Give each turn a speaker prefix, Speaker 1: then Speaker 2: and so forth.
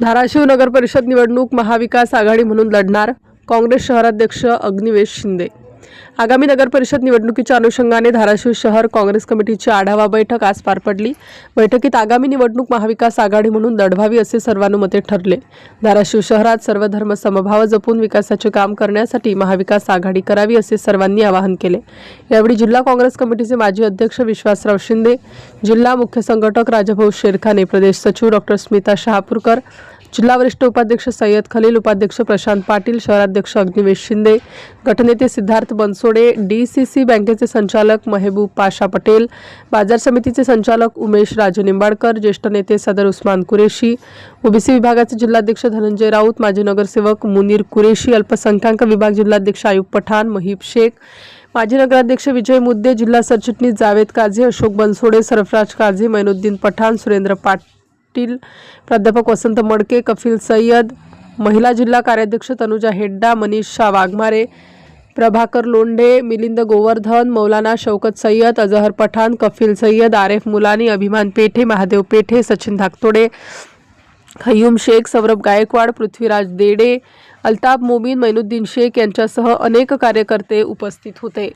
Speaker 1: धाराशिव नगर परिषद निवडणूक महाविकास आघाडी म्हणून लढणार काँग्रेस शहराध्यक्ष अग्निवेश शिंदे. आगामी नगर परिषद निवडणुकीच्या अनुषंगाने धाराशिव शहर काँग्रेस कमिटीची आढावा बैठक आज पार पडली. बैठकीत आगामी निवडणूक महाविकास आघाडी म्हणून लढवावी असे सर्वानुमते ठरले. धाराशिव शहरात सर्व धर्म समभाव जपून विकासाचे काम करण्यासाठी महाविकास आघाडी करावी असे सर्वांनी आवाहन केले. यावेळी जिल्हा काँग्रेस कमिटीचे माजी अध्यक्ष विश्वासराव शिंदे जिल्हा मुख्य संघटक राजभाऊ शेरखाने प्रदेश सचिव डॉक्टर स्मिता शहापूरकर जिल्हा वरिष्ठ उपाध्यक्ष सय्यद खलील उपाध्यक्ष प्रशांत पाटील शहराध्यक्ष अग्निवेश शिंदे गटनेते Siddharth Bansode D C C बँकेचे संचालक महेबूब पाशा पटेल बाजार समितीचे संचालक उमेश राजू निंबाडकर ज्येष्ठ नेते सदर उस्मान कुरेशी ओबीसी विभागाचे जिल्हाध्यक्ष धनंजय राऊत माजी नगरसेवक मुनीर कुरेशी अल्पसंख्याक विभाग जिल्हाध्यक्ष आयुब पठाण महिब शेख माजी नगराध्यक्ष विजय मुद्दे जिल्हा सरचिटणीस जावेद काझी अशोक बनसोडे सरफराज काझी मैनुद्दीन पठाण सुरेंद्र पाटील प्राध्यापक वसंत मडके कफील सय्यद महिला जिल्हा कार्याध्यक्ष तनुजा हेड्डा मनीष शाह वाघमारे प्रभाकर लोंढे मिलिंद गोवर्धन मौलाना शौकत सय्यद अजहर पठाण कफील सय्यद आरेफ मुलानी अभिमान पेठे महादेव पेठे सचिन धाकतोडे खय्यूम शेख सौरभ गायकवाड पृथ्वीराज देडे अल्ताफ मोमीन मैनुद्दीन शेख यांच्यासह अनेक कार्यकर्ते उपस्थित होते.